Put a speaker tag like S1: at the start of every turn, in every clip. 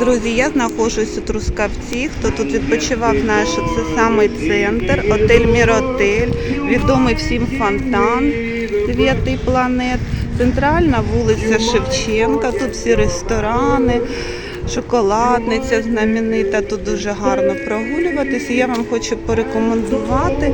S1: Друзі, я знаходжусь у Трускавці. Хто тут відпочивав, наш це самий центр, отель Міротель, відомий всім фонтан Дев'ятий планет. Центральна вулиця Шевченка, тут всі ресторани, шоколадниця знаменита. Тут дуже гарно прогулюватися. Я вам хочу порекомендувати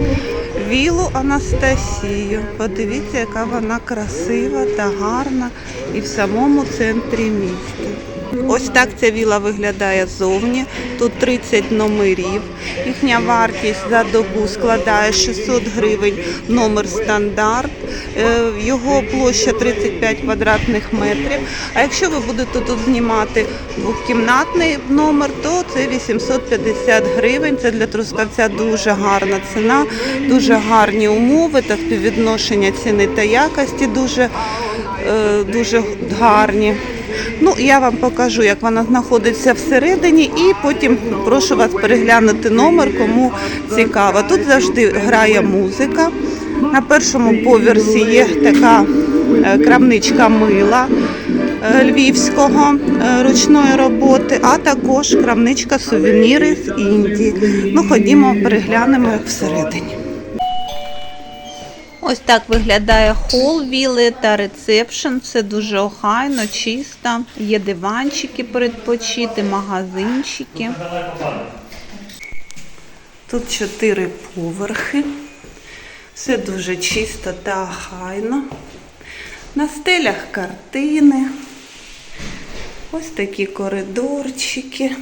S1: вілу Анастасію. Подивіться, яка вона красива та гарна і в самому центрі міста. Ось так ця віла виглядає ззовні. Тут 30 номерів. Їхня вартість за добу складає 600 гривень номер стандарт. Е, Його площа 35 квадратних метрів. А якщо ви будете тут знімати двохкімнатний номер, то це 850 гривень. Це для трускавця дуже гарна ціна, дуже гарні умови та співвідношення ціни та якості дуже, е, дуже гарні. Ну, я вам покажу, як вона знаходиться всередині, і потім прошу вас переглянути номер, кому цікаво. Тут завжди грає музика. На першому поверсі є така е, крамничка мила е, львівського е, ручної роботи, а також крамничка сувеніри з Індії. Ну, ходімо, переглянемо всередині. Ось так виглядає хол віли та ресепшн. Все дуже охайно, чисто. Є диванчики передпочити, магазинчики. Тут чотири поверхи. Все дуже чисто та охайно. На стелях картини. Ось такі коридорчики.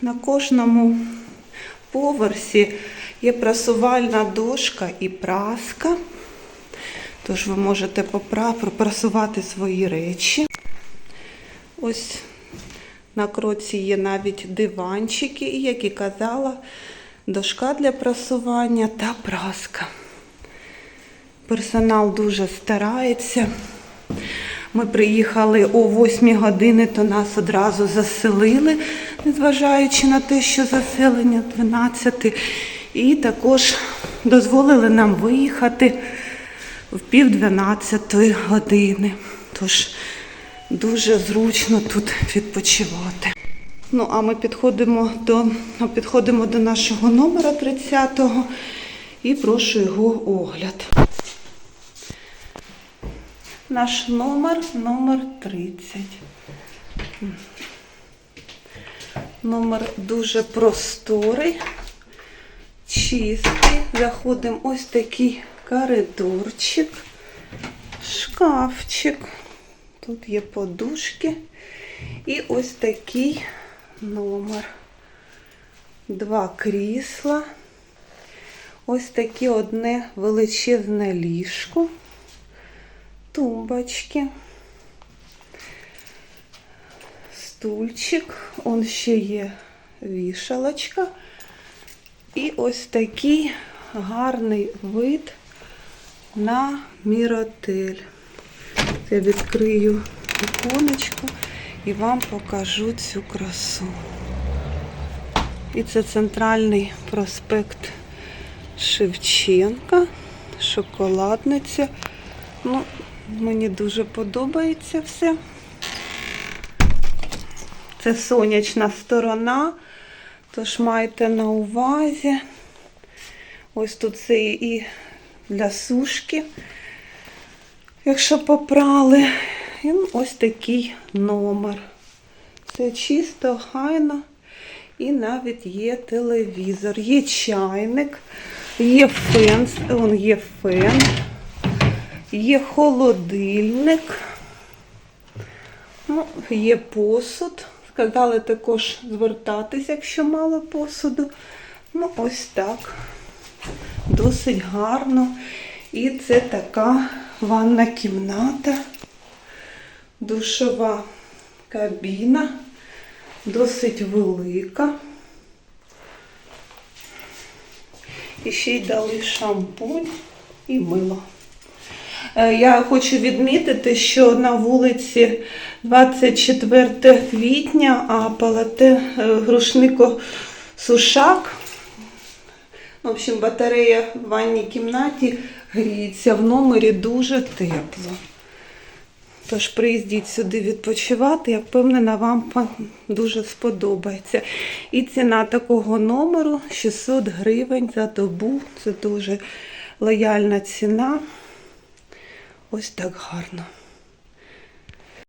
S1: На кожному поверсі є прасувальна дошка і праска. Тож ви можете пропрасувати свої речі. Ось на кроці є навіть диванчики, і, як і казала, дошка для прасування та праска. Персонал дуже старається. Ми приїхали о 8 години, то нас одразу заселили, незважаючи на те, що заселення 12. І також дозволили нам виїхати в пів 12 години. Тож дуже зручно тут відпочивати. Ну, а ми підходимо до, підходимо до нашого номера 30-го і прошу його огляд. Наш номер номер 30. Номер дуже просторий, чистий. Заходимо ось такий коридорчик, шкафчик. Тут є подушки. І ось такий номер. Два крісла. Ось таке одне величезне ліжко тумбочки, стульчик, он ще є вішалочка. І ось такий гарний вид на міротель. Я відкрию віконечко і вам покажу цю красу. І це центральний проспект Шевченка, шоколадниця. Ну, Мені дуже подобається все. Це сонячна сторона, тож майте на увазі. Ось тут це і для сушки, якщо попрали. І ось такий номер. Це чисто, хайно. І навіть є телевізор, є чайник, є фен, он є фен. Є холодильник, ну, є посуд. Сказали також звертатися, якщо мало посуду. Ну, ось так. Досить гарно. І це така ванна кімната, душова кабіна, досить велика. І ще й дали шампунь і мило. Е, Я хочу відмітити, що на вулиці 24 квітня, а палате е, Грушнико Сушак. В общем, батарея в ванній кімнаті гріється в номері дуже тепло. Тож приїздіть сюди відпочивати, я впевнена, вам дуже сподобається. І ціна такого номеру 600 гривень за добу. Це дуже лояльна ціна. Ось так гарно.